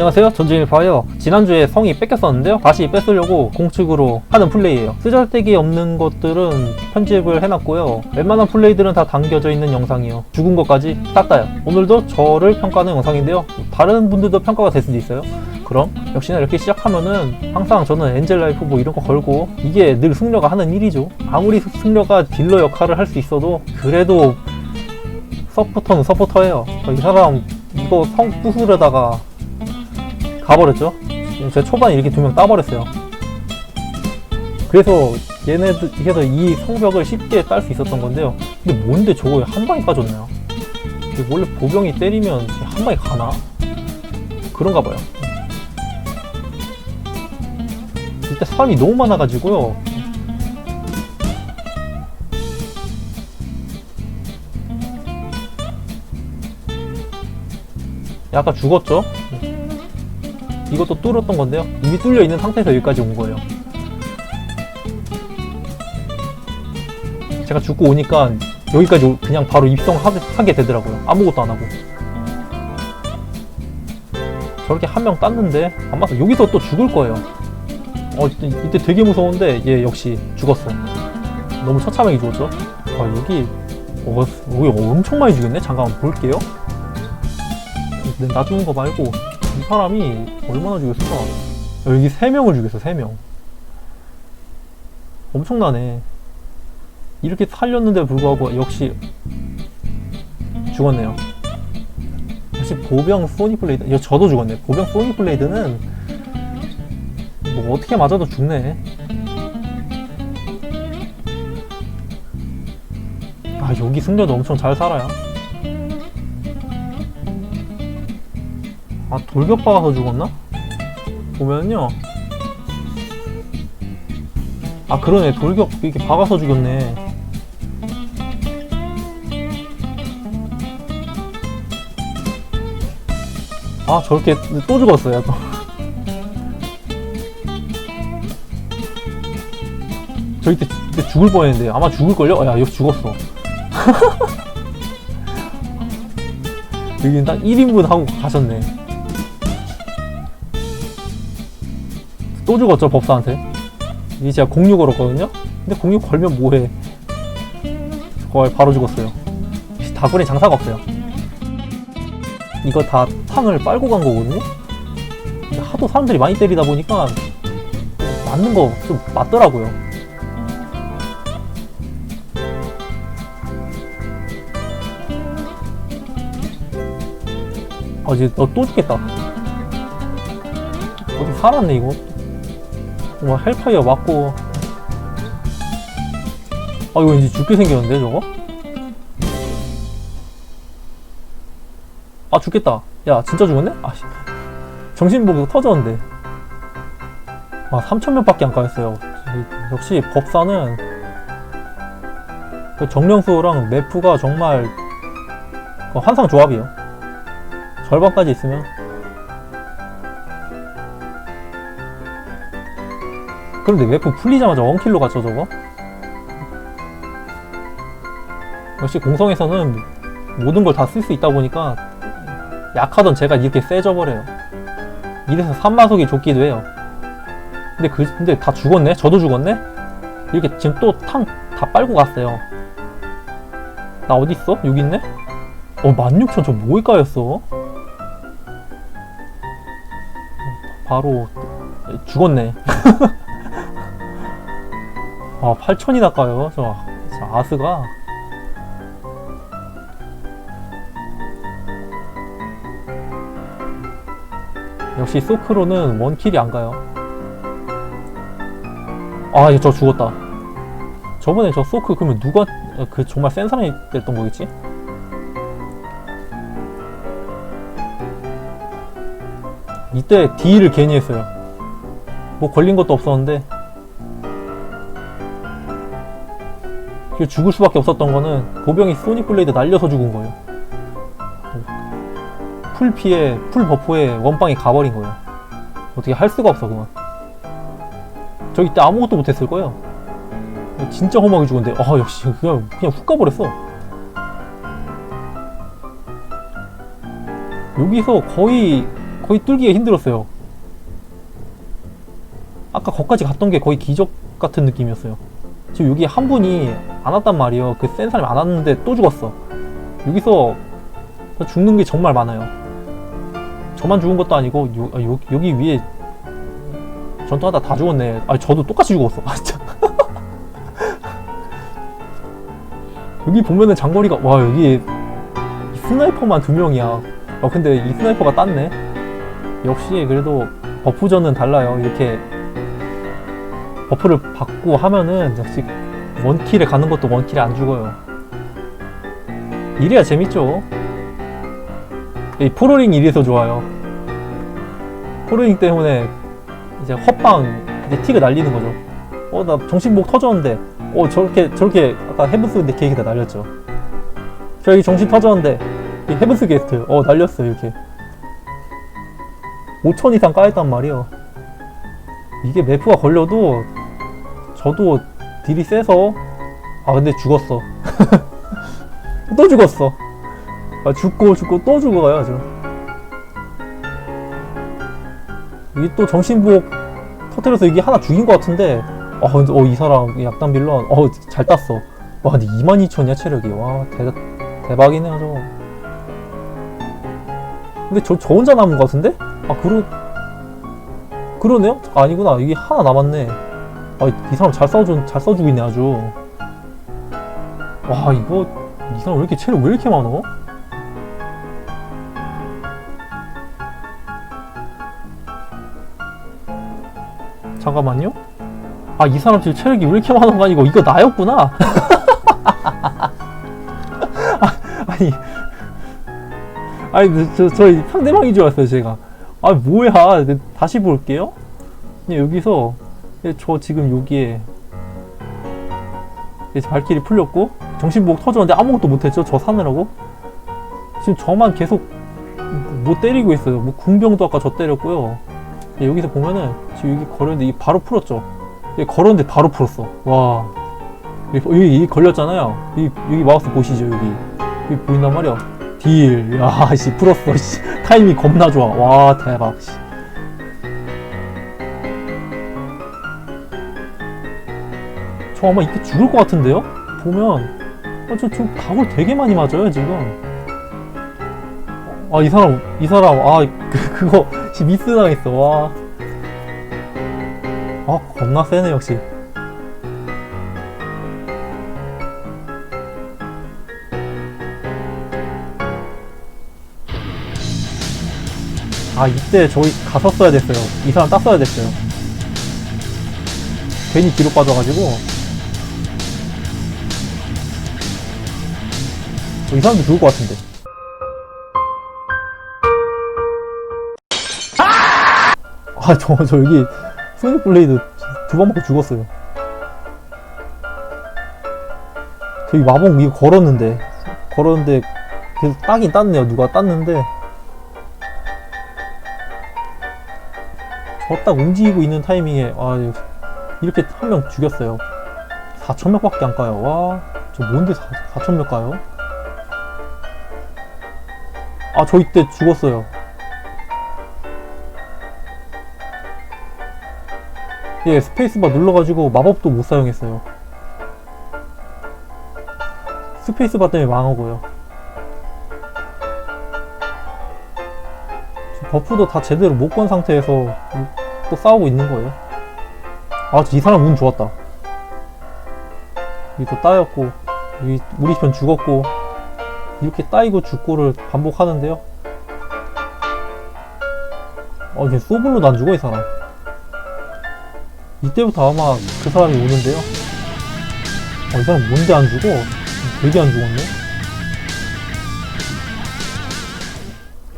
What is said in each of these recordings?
안녕하세요. 전진일파예요 지난주에 성이 뺏겼었는데요. 다시 뺏으려고 공측으로 하는 플레이예요. 쓰잘데기 없는 것들은 편집을 해놨고요. 웬만한 플레이들은 다 담겨져 있는 영상이요. 죽은 것까지 싹 다요. 오늘도 저를 평가하는 영상인데요. 다른 분들도 평가가 될 수도 있어요. 그럼 역시나 이렇게 시작하면은 항상 저는 엔젤 라이프 뭐 이런 거 걸고 이게 늘 승려가 하는 일이죠. 아무리 승려가 딜러 역할을 할 수 있어도 그래도 서포터는 서포터예요. 이 사람 이거 성 부수려다가 가버렸죠. 제가 초반에 이렇게 두 명 따버렸어요. 그래서 얘네들, 그래서 이 성벽을 쉽게 딸 수 있었던 건데요. 근데 뭔데 저거에 한 방에 빠졌나요? 원래 보병이 때리면 한 방에 가나? 그런가 봐요. 이때 사람이 너무 많아가지고요. 약간 죽었죠? 이것도 뚫었던 건데요. 이미 뚫려 있는 상태에서 여기까지 온 거예요. 제가 죽고 오니까 여기까지 오- 그냥 바로 입성하게 되더라고요. 아무것도 안 하고. 저렇게 한 명 땄는데 안 맞아. 여기서 또 죽을 거예요. 어 이때, 되게 무서운데 얘 역시 죽었어. 너무 처참하게 죽었죠. 아 여기 어, 여기 엄청 많이 죽였네. 잠깐만 볼게요. 나 죽은 거 말고 이 사람이 얼마나 죽였을까? 여기 세 명을 죽였어, 세 명. 엄청나네. 이렇게 살렸는데 불구하고 역시 죽었네요. 역시 보병 소니 블레이드. 이거 저도 죽었네. 보병 소니 블레이드는 뭐 어떻게 맞아도 죽네. 아 여기 승려도 엄청 잘 살아요. 아 돌격 박아서 죽었나? 보면요. 아 그러네. 돌격 이렇게 박아서 죽였네. 아 저렇게 또 죽었어요 또. 저 이때, 이때 죽을 뻔했는데 아마 죽을걸요? 야 여기 죽었어. 여기는 딱 1인분 하고 가셨네 또 죽었죠 법사한테. 이게 제가 공유 걸었거든요? 근데 공유 걸면 뭐해? 거의 바로 죽었어요. 다군에 장사가 없어요. 이거 다 탕을 빨고 간 거거든요? 하도 사람들이 많이 때리다 보니까 맞는 거 좀 맞더라고요. 아 이제 너 또 죽겠다. 어디 살았네 이거 와 헬파이어 맞고. 아 이거 이제 죽게 생겼는데 저거? 아 죽겠다. 야 진짜 죽었네? 아씨. 정신보고 터졌는데. 아 3천명밖에 안 이- 역시 법사는 그 정령수랑 매프가 정말 그 환상 조합이에요. 절반까지 있으면 그런데 웨프 풀리자마자 원킬로 갔죠 저거? 역시 공성에서는 모든 걸 다 쓸 수 있다 보니까 약하던 제가 이렇게 세져 버려요 이래서 산마석이 좋기도 해요 근데 그 근데 다 죽었네? 저도 죽었네? 이렇게 지금 또 탕 다 빨고 갔어요 나 어딨어? 여기 있네? 어 16,000 저 뭐에 까였어? 바로 죽었네 아, 8천이나 까요, 저, 저 아스가. 역시 소크로는 원킬이 안 가요. 아, 저 죽었다. 저번에 저 소크 그러면 누가 어, 그 정말 센 사람이 됐던 거겠지? 이때 D를 괜히 했어요. 뭐 걸린 것도 없었는데 죽을 수밖에 없었던 거는 보병이 소닉 블레이드 날려서 죽은 거예요. 풀 피해, 풀 버프에 원빵이 가버린 거예요. 어떻게 할 수가 없어, 그만. 저 이때 아무것도 못했을 거예요. 진짜 험하게 죽었는데, 아, 역시 그냥, 그냥 훅 가버렸어. 여기서 거의 거의 뚫기가 힘들었어요. 아까 거기까지 갔던 게 거의 기적 같은 느낌이었어요. 지금 여기 한 분이 안 왔단 말이에요. 그 센 사람이 안 왔는데 또 죽었어. 여기서 죽는 게 정말 많아요. 저만 죽은 것도 아니고 요, 아, 요- 여기 위에 전투하다 다 죽었네. 아 저도 똑같이 죽었어. 아 진짜. 여기 보면은 장거리가 와 여기 이 스나이퍼만 두 명이야. 어 근데 이 스나이퍼가 땄네. 역시 그래도 버프전은 달라요. 이렇게 버프를 받고 하면은 역시 원킬에 가는 것도 원킬에 안 죽어요. 이래야 재밌죠. 이 포로링 이래서 좋아요. 포로링 때문에 이제 헛방 이제 틱을 날리는 거죠. 어 나 정신복 터졌는데 어 저렇게 저렇게 아까 헤븐스 게이트 날렸죠. 저기 정신 터졌는데 이 헤븐스 게이트 어 날렸어 이렇게 5천 이상 까였단 말이에요. 이게 매프가 걸려도 저도 딜이 세서 아 근데 죽었어. 또 죽었어. 아 죽고 죽고 또 죽어가야죠. 이게 또 정신복 터트려서 이게 하나 죽인 것 같은데 어, 근데 어, 이 사람 약단 빌런 어, 잘 땄어. 와, 근데 22,000이야 체력이. 와, 대, 대박이네요, 저거. 근데 저, 저 혼자 남은 것 같은데? 아, 그러, 그러네요? 아, 아니구나. 이게 하나 남았네. 아, 이 사람 잘 싸워주, 잘 써주고 있네, 아주. 와, 이거, 이 사람 왜 이렇게 체력 왜 이렇게 많어? 잠깐만요. 아, 이 사람 지금 체력이 왜 이렇게 많은 거 아니고, 이거 나였구나? 아, 아니. 아니, 저, 저 상대방인 줄 알았어요, 제가. 아, 뭐야. 다시 볼게요. 그냥 여기서, 예, 저 지금 여기에, 이제 발길이 풀렸고, 정신복 터졌는데 아무것도 못했죠? 저 사느라고? 지금 저만 계속 못 때리고 있어요. 뭐, 궁병도 아까 저 때렸고요. 예, 여기서 보면은, 지금 여기 걸었는데, 이 바로 풀었죠? 예, 걸었는데 바로 풀었어. 와. 여기, 여기, 여기 걸렸잖아요. 여기, 여기 마우스 보시죠, 여기. 여기 보인단 말이야. 딜. 야, 씨, 풀었어, 씨. 타이밍 겁나 좋아. 와, 대박, 씨. 저 아마 이때 죽을 것 같은데요? 보면, 어, 저, 저 각을 되게 많이 맞아요, 지금. 아, 이 사람, 이 사람, 아, 그, 그거, 씨, 미스 당했어, 와. 아, 겁나 세네, 역시. 아, 이때 저희 갔었어야 됐어요. 이 사람 땄어야 됐어요. 괜히 뒤로 빠져가지고. 이 사람도 죽을 것 같은데. 아, 저, 저 여기 소닉 블레이드 두 번 맞고 죽었어요. 저기 마법 위에 걸었는데, 걸었는데, 계속 따긴 땄네요. 누가 땄는데. 저 딱 움직이고 있는 타이밍에, 아, 이렇게 한 명 죽였어요. 4천명 밖에 안 까요. 와, 저 뭔데 4천명 까요? 아, 저 이때 죽었어요. 예, 스페이스바 눌러가지고 마법도 못 사용했어요. 스페이스바 때문에 망하고요. 버프도 다 제대로 못 건 상태에서 또 싸우고 있는 거예요. 아, 이 사람 운 좋았다. 여기 또 따였고, 여기 우리 편 죽었고, 이렇게 따이고 죽고를 반복하는데요. 어, 이게 소블로도 안 죽어, 이 사람. 이때부터 아마 그 사람이 오는데요. 어, 이 사람 뭔데 안 죽어? 되게 안 죽었네.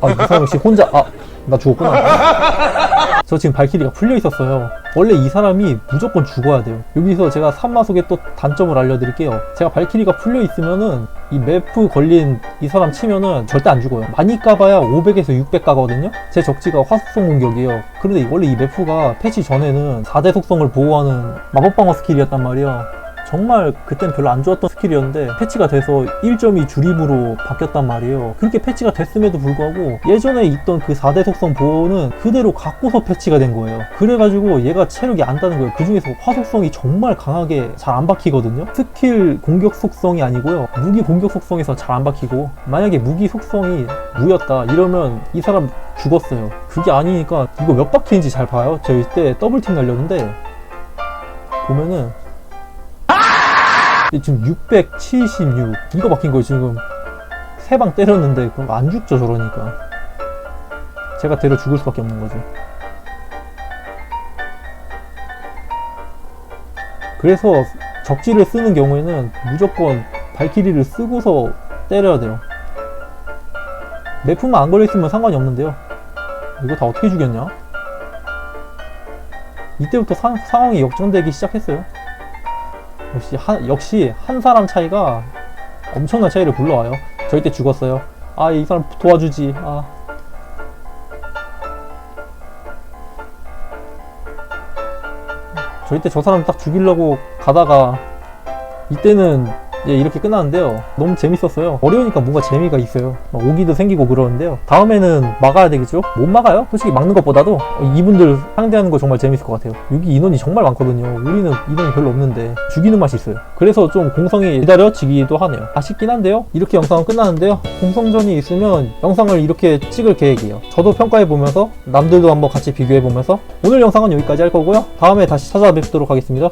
아, 이 사람 역시 혼자, 아, 나 죽었구나. 저 지금 발키리가 풀려 있었어요. 원래 이 사람이 무조건 죽어야 돼요. 여기서 제가 산마속의 또 단점을 알려드릴게요. 제가 발키리가 풀려 있으면은 이 매프 걸린 이 사람 치면은 절대 안 죽어요. 많이 까봐야 500에서 600 가거든요. 제 적지가 화속성 공격이에요. 그런데 원래 이 매프가 패치 전에는 4대 속성을 보호하는 마법 방어 스킬이었단 말이에요. 정말 그땐 별로 안 좋았던 스킬이었는데 패치가 돼서 1.2 주립으로 바뀌었단 말이에요. 그렇게 패치가 됐음에도 불구하고 예전에 있던 그 4대 속성 보호는 그대로 갖고서 패치가 된 거예요. 그래가지고 얘가 체력이 안 따는 거예요. 그 중에서 화속성이 정말 강하게 잘 안 박히거든요. 스킬 공격 속성이 아니고요. 무기 공격 속성에서 잘 안 박히고 만약에 무기 속성이 무였다 이러면 이 사람 죽었어요. 그게 아니니까 이거 몇 바퀴인지 잘 봐요. 저 이때 더블팀 날렸는데 보면은 지금 676 이거 박힌 거예요. 지금 세 방 때렸는데 그럼 안 죽죠 저러니까. 제가 데려 죽을 수밖에 없는 거죠 그래서 적지를 쓰는 경우에는 무조건 발키리를 쓰고서 때려야 돼요. 내품만 안 걸려있으면 상관이 없는데요. 이거 다 어떻게 죽였냐? 이때부터 사- 상황이 역전되기 시작했어요 역시 한, 역시 한 사람 차이가 엄청난 차이를 불러와요. 저 이때 죽었어요. 아, 이 사람 도와주지. 아. 저 이때 저 사람 딱 죽이려고 가다가 이때는 예, 이렇게 끝나는데요. 너무 재밌었어요. 어려우니까 뭔가 재미가 있어요. 막 오기도 생기고 그러는데요. 다음에는 막아야 되겠죠? 못 막아요. 솔직히 막는 것보다도 이분들 상대하는 거 정말 재밌을 것 같아요. 여기 인원이 정말 많거든요. 우리는 인원이 별로 없는데 죽이는 맛이 있어요. 그래서 좀 공성이 기다려지기도 하네요. 아쉽긴 한데요. 이렇게 영상은 끝나는데요. 공성전이 있으면 영상을 이렇게 찍을 계획이에요. 저도 평가해 보면서 남들도 한번 같이 비교해 보면서 오늘 영상은 여기까지 할 거고요. 다음에 다시 찾아뵙도록 하겠습니다.